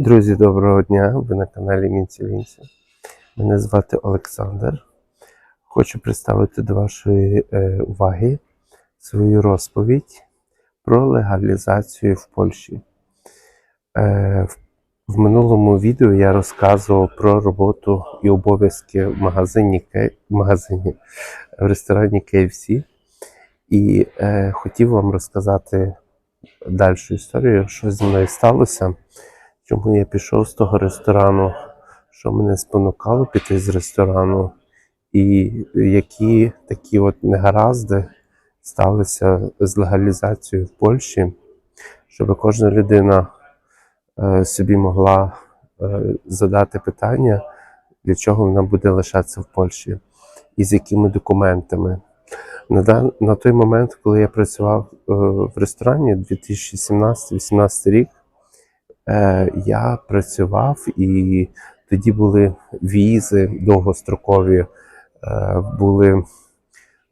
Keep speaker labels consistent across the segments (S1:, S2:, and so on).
S1: Друзі, доброго дня! Ви на каналі Мінці Лінці. Мене звати Олександр. Хочу представити до вашої е, уваги свою розповідь про легалізацію в Польщі. Е, в, в минулому відео я розказував про роботу і обов'язки в магазині, в магазині в ресторані KFC. І е, хотів вам розказати далі історію, що зі мною сталося. Чому я пішов з того ресторану, що мене спонукало піти з ресторану, і які такі от негаразди сталися з легалізацією в Польщі, щоб кожна людина е, собі могла е, задати питання, для чого вона буде лишатися в Польщі, і з якими документами. На, на той момент, коли я працював е, в ресторані 2017-2018 рік, я працював і тоді були візи довгострокові, е, були,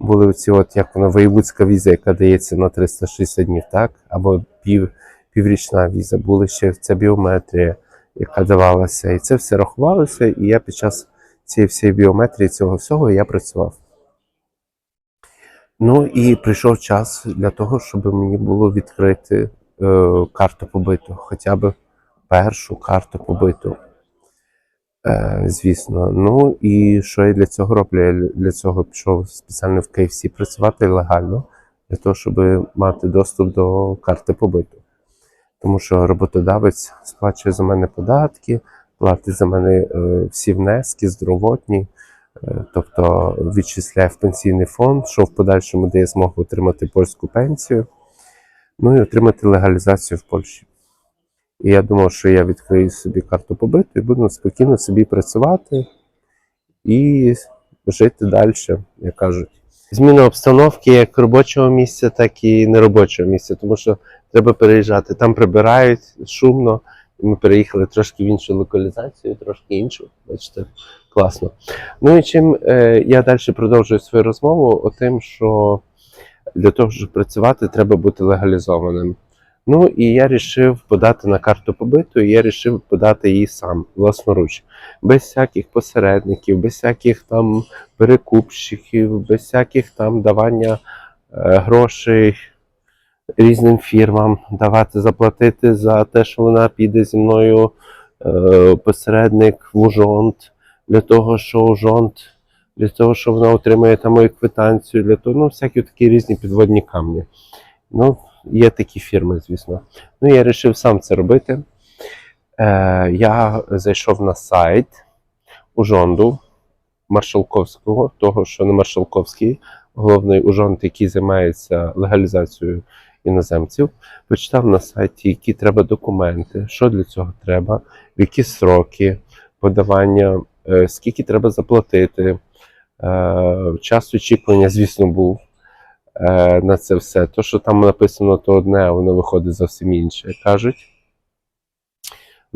S1: були ці от як вона воєвудська віза, яка дається на 360 днів, так? Або пів, піврічна віза. Були ще ця біометрія, яка давалася. І це все рахувалося, і я під час цієї всієї біометрії, цього всього я працював. Ну і прийшов час для того, щоб мені було відкрити е, карту побиту, хоча б першу карту побиту. Е, звісно. Ну і що я для цього роблю? Я для цього пішов спеціально в KFC працювати легально, для того, щоб мати доступ до карти побиту. Тому що роботодавець сплачує за мене податки, платить за мене е, всі внески, здоровотні, е, тобто відчисляє в пенсійний фонд, що в подальшому дає змогу отримати польську пенсію, ну і отримати легалізацію в Польщі. І я думав, що я відкрию собі карту побиту і буду спокійно собі працювати і жити далі, як кажуть. Зміна обстановки як робочого місця, так і неробочого місця, тому що треба переїжджати. Там прибирають шумно, ми переїхали трошки в іншу локалізацію, трошки іншу. Бачите, класно. Ну і чим е, я далі продовжую свою розмову, о тим, що для того, щоб працювати, треба бути легалізованим. Ну і я вирішив подати на карту побиту, і я вирішив подати її сам власноруч, без всяких посередників, без всяких там перекупщиків, без всяких там давання е, грошей різним фірмам, давати заплатити за те, що вона піде зі мною е, посередник в Ужонт, для того, що Ужонт, для того, що вона отримає там мою квитанцію, для того, ну, всякі такі різні підводні камні. Ну, є такі фірми, звісно. Ну, я вирішив сам це робити. Е, я зайшов на сайт Ужонду Маршалковського, того, що не Маршалковський, головний Ужонд, який займається легалізацією іноземців. Почитав на сайті, які треба документи, що для цього треба, в які сроки подавання, е, скільки треба заплатити. Е, час очікування, звісно, був на це все. То, що там написано, то одне, а воно виходить зовсім інше, кажуть.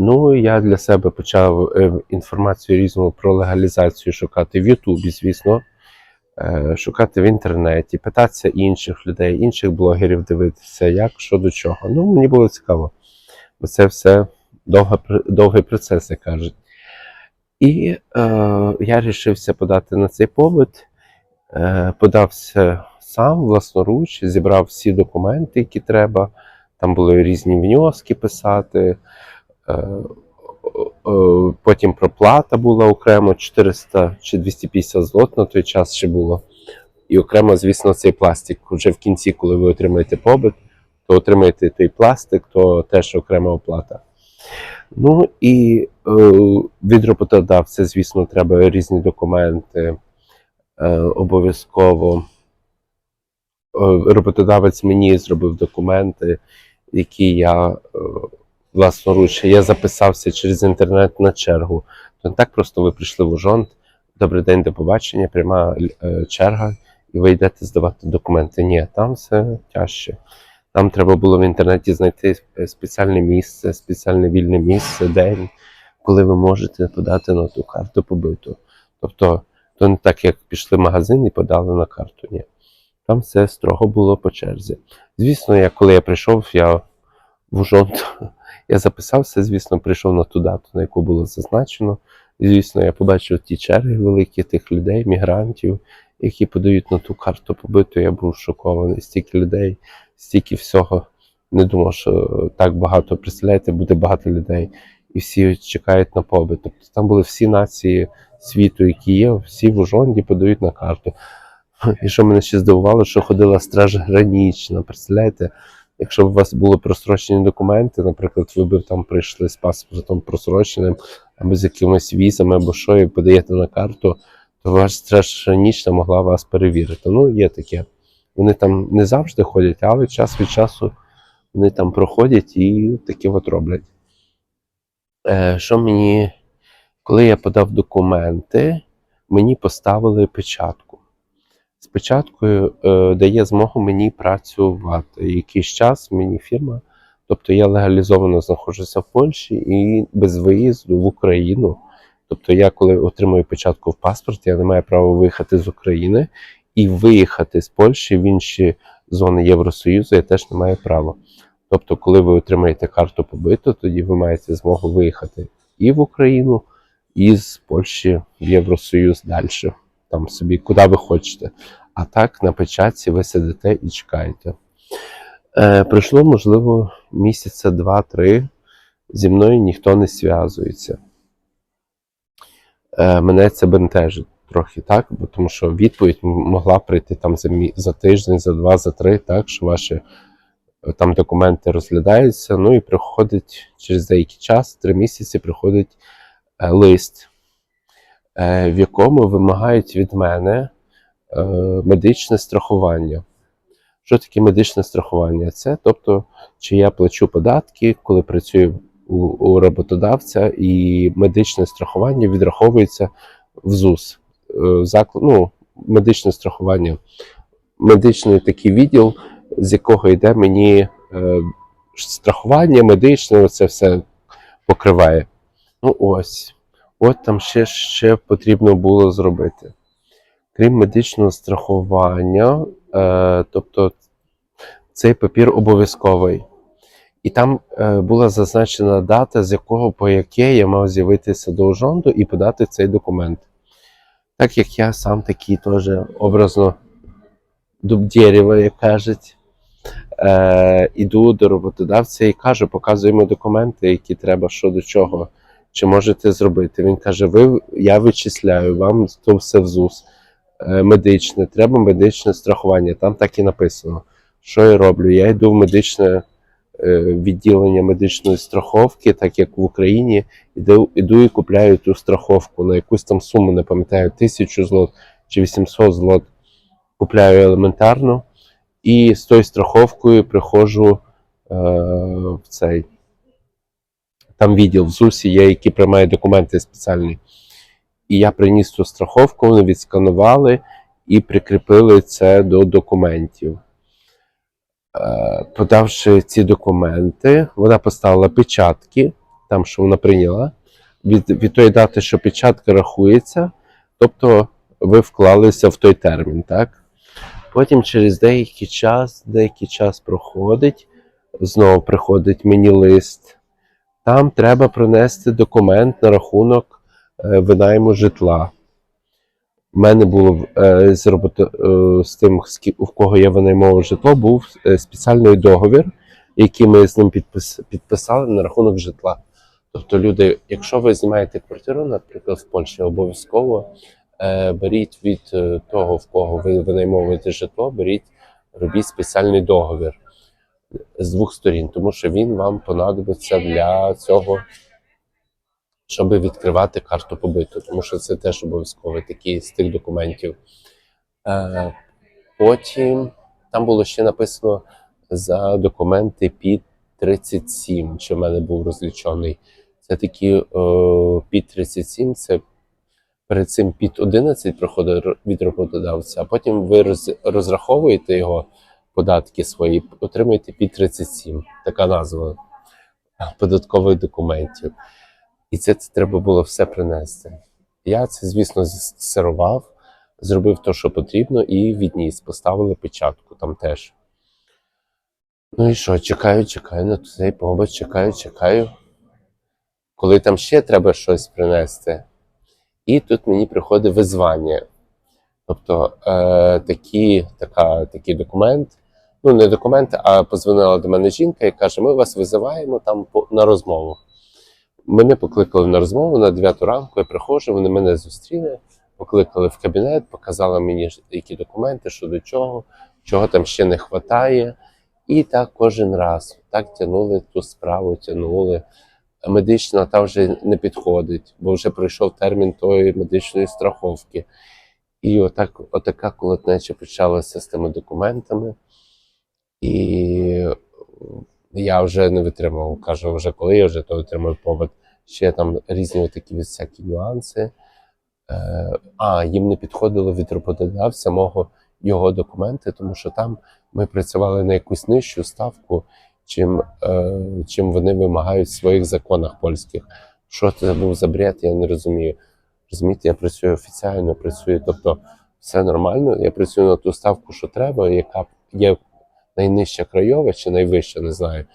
S1: Ну, я для себе почав е, інформацію різну про легалізацію шукати в Ютубі, звісно, е, шукати в інтернеті, питатися інших людей, інших блогерів, дивитися, як, що до чого. Ну, мені було цікаво, бо це все довга, довгий процес, як кажуть. І е, я вирішився подати на цей побит, е, подався сам власноруч, зібрав всі документи, які треба. Там були різні внески писати. Е, Потім проплата була окремо 400 чи 250 злот на той час ще було. І окремо, звісно, цей пластик. Вже в кінці, коли ви отримаєте побит, то отримаєте той пластик, то теж окрема оплата. Ну і е, від роботодавця, звісно, треба різні документи. Е, обов'язково роботодавець мені зробив документи, які я е, власноруч. Я записався через інтернет на чергу. То не так просто ви прийшли в Ужонт. Добрий день, до побачення, пряма е, черга, і ви йдете здавати документи. Ні, там все тяжче. Там треба було в інтернеті знайти е, спеціальне місце, спеціальне вільне місце, день, коли ви можете подати на ту карту побиту. Тобто, то не так, як пішли в магазин і подали на карту. Ні. Там все строго було по черзі. Звісно, я, коли я прийшов, я в Ужонт, Я записався, звісно, прийшов на ту дату, на яку було зазначено. Звісно, я побачив ті черги великі тих людей, мігрантів, які подають на ту карту побиту. Я був шокований. Стільки людей, стільки всього. Не думав, що так багато. Представляєте, буде багато людей, і всі чекають на побит. Тобто там були всі нації світу, які є, всі в Ужонді подають на карту. І що мене ще здивувало, що ходила страж гранічна. Представляєте, якщо б у вас були просрочені документи, наприклад, ви б там прийшли з паспортом просроченим, або з якимись візами, або що, і подаєте на карту, то ваш страж гранічна могла вас перевірити. Ну, є таке. Вони там не завжди ходять, але час від часу вони там проходять і таке от роблять. Е, що мені, коли я подав документи, мені поставили печатку. З печаткою е, дає змогу мені працювати. Якийсь час мені фірма, тобто я легалізовано знаходжуся в Польщі і без виїзду в Україну. Тобто, я коли отримую печатку в паспорт, я не маю права виїхати з України і виїхати з Польщі в інші зони Євросоюзу я теж не маю права. Тобто, коли ви отримаєте карту побиту, тоді ви маєте змогу виїхати і в Україну, і з Польщі в Євросоюз далі. Там собі, куди ви хочете. А так на печатці ви сидите і чекаєте. Е, пройшло, можливо, місяця два-три. Зі мною ніхто не зв'язується. Е, мене це бентежить трохи, так? Бо тому що відповідь могла прийти там за, мі- за тиждень, за два, за три, так, що ваші е, там документи розглядаються. Ну і приходить через деякий час, три місяці, приходить е, лист, в якому вимагають від мене е, медичне страхування. Що таке медичне страхування? Це тобто, чи я плачу податки, коли працюю у, у роботодавця, і медичне страхування відраховується в ЗУС. Е, Заклад, ну, медичне страхування, медичний такий відділ, з якого йде мені е, страхування, медичне, це все покриває. Ну ось. От там ще, ще потрібно було зробити. Крім медичного страхування, е, тобто цей папір обов'язковий. І там е, була зазначена дата, з якого по яке я мав з'явитися до Ужонду і подати цей документ. Так як я сам такий теж образно дуб дерева, як кажуть, е, іду до роботодавця і кажу, показую йому документи, які треба, що до чого, чи можете зробити. Він каже: ви, я вичисляю, вам то все в ЗУС. Е, медичне, треба медичне страхування. Там так і написано. Що я роблю? Я йду в медичне е, відділення медичної страховки, так як в Україні, іду, іду і купляю ту страховку на якусь там суму, не пам'ятаю, тисячу злот чи 800 злот. Купляю елементарно, і з тою страховкою приходжу е, в цей. Там відділ в ЗУСі є, які приймає документи спеціальні. І я приніс цю страховку, вони відсканували і прикріпили це до документів. Е, Подавши ці документи, вона поставила печатки, там, що вона прийняла. Від, від тої дати, що печатка рахується, тобто ви вклалися в той термін, так? Потім через деякий час, деякий час проходить, знову приходить мені лист. Там треба принести документ на рахунок е, винайму житла. У мене було е, з, робото, е, з тим, в кого я винаймовував житло, був спеціальний договір, який ми з ним підписали на рахунок житла. Тобто, люди, якщо ви знімаєте квартиру, наприклад, в Польщі, обов'язково беріть від того, в кого ви винаймовуєте житло, беріть, робіть спеціальний договір з двох сторін, тому що він вам понадобиться для цього, щоб відкривати карту побиту, тому що це теж обов'язково такий з тих документів. Е, потім там було ще написано за документи під 37, що в мене був розлічений. Це такі е, під 37, це перед цим під 11 проходить від роботодавця, а потім ви роз, розраховуєте його податки свої, отримуєте під 37. Така назва податкових документів. І це, це треба було все принести. Я це, звісно, зсерував, зробив те, що потрібно, і відніс, поставили печатку там теж. Ну і що, чекаю, чекаю на цей побут, чекаю, чекаю. Коли там ще треба щось принести. І тут мені приходить визвання. Тобто е, такі, така, такий документ, ну не документ, а позвонила до мене жінка і каже: ми вас визиваємо там на розмову. Мене покликали на розмову на 9 ранку, я приходжу, вони мене зустріли, покликали в кабінет, показали мені, які документи, що до чого, чого там ще не вистачає. І так кожен раз. Так тягнули ту справу, тягнули. Медична та вже не підходить, бо вже пройшов термін тої медичної страховки. І отак, отака колотнеча почалася з тими документами. І я вже не витримав. Кажу, вже коли я вже то отримав повод. Ще там різні такі всякі нюанси. Е, а, їм не підходило від роботодавця мого його документи, тому що там ми працювали на якусь нижчу ставку, чим, е, чим вони вимагають в своїх законах польських. Що це був за бред, я не розумію. Розумієте, я працюю офіційно, працюю, тобто все нормально. Я працюю на ту ставку, що треба, яка є найнижча краєва чи найвища, не знаю.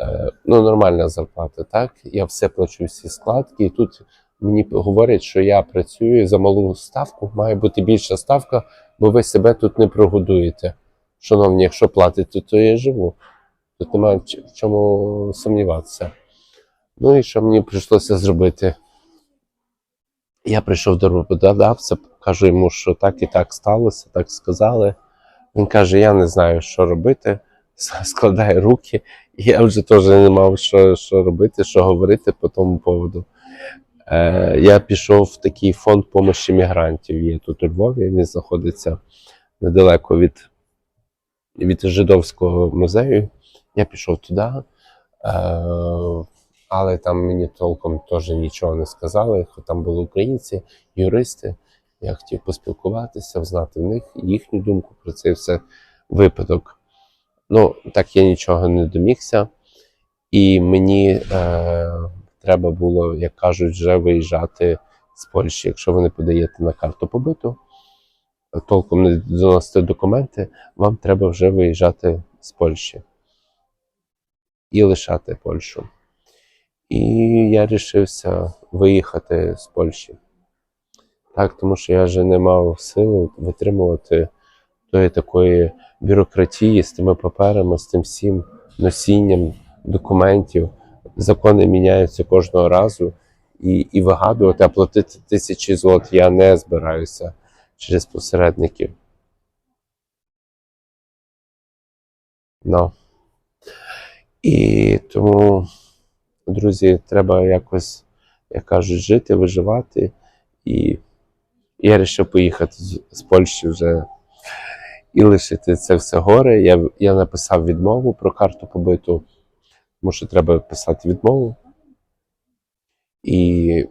S1: Е, ну, нормальна зарплата, так? Я все плачу всі складки, і тут мені говорять, що я працюю за малу ставку, має бути більша ставка, бо ви себе тут не прогодуєте. Шановні, якщо платите, то я живу. Тут немає в чому сумніватися. Ну і що мені прийшлося зробити? Я прийшов до роботодавця, кажу йому, що так і так сталося, так сказали. Він каже: Я не знаю, що робити. Складає руки, і я вже теж не мав що, що робити, що говорити по тому поводу. Е, я пішов в такий фонд помощі мігрантів. Є тут у Львові. Він знаходиться недалеко від, від Жидовського музею. Я пішов туди, е, але там мені толком теж нічого не сказали. Там були українці, юристи. Я хотів поспілкуватися, знати в них їхню думку про цей все випадок. Ну, так я нічого не домігся, і мені е, треба було, як кажуть, вже виїжджати з Польщі. Якщо ви не подаєте на карту побиту, толком не доносите документи, вам треба вже виїжджати з Польщі і лишати Польщу. І я рішився виїхати з Польщі. Так, тому що я вже не мав сили витримувати тої такої бюрократії з тими паперами, з тим всім носінням документів. Закони міняються кожного разу, і, і вигадувати, а платити тисячі злот я не збираюся через посередників. Ну. І тому, друзі, треба якось, як кажуть, жити, виживати. І я вирішив поїхати з, з Польщі вже і лишити це все горе. Я, я написав відмову про карту побиту, тому що треба писати відмову. І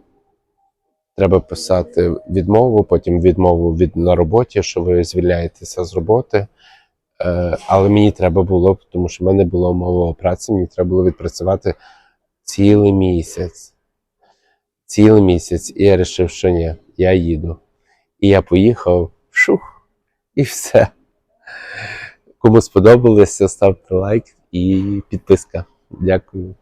S1: треба писати відмову, потім відмову від на роботі, що ви звільняєтеся з роботи. Е, але мені треба було, тому що в мене була умова праці, мені треба було відпрацювати цілий місяць. Цілий місяць. І я вирішив, що ні, я їду. І я поїхав, шух, і все. Кому сподобалося, ставте лайк і підписка. Дякую.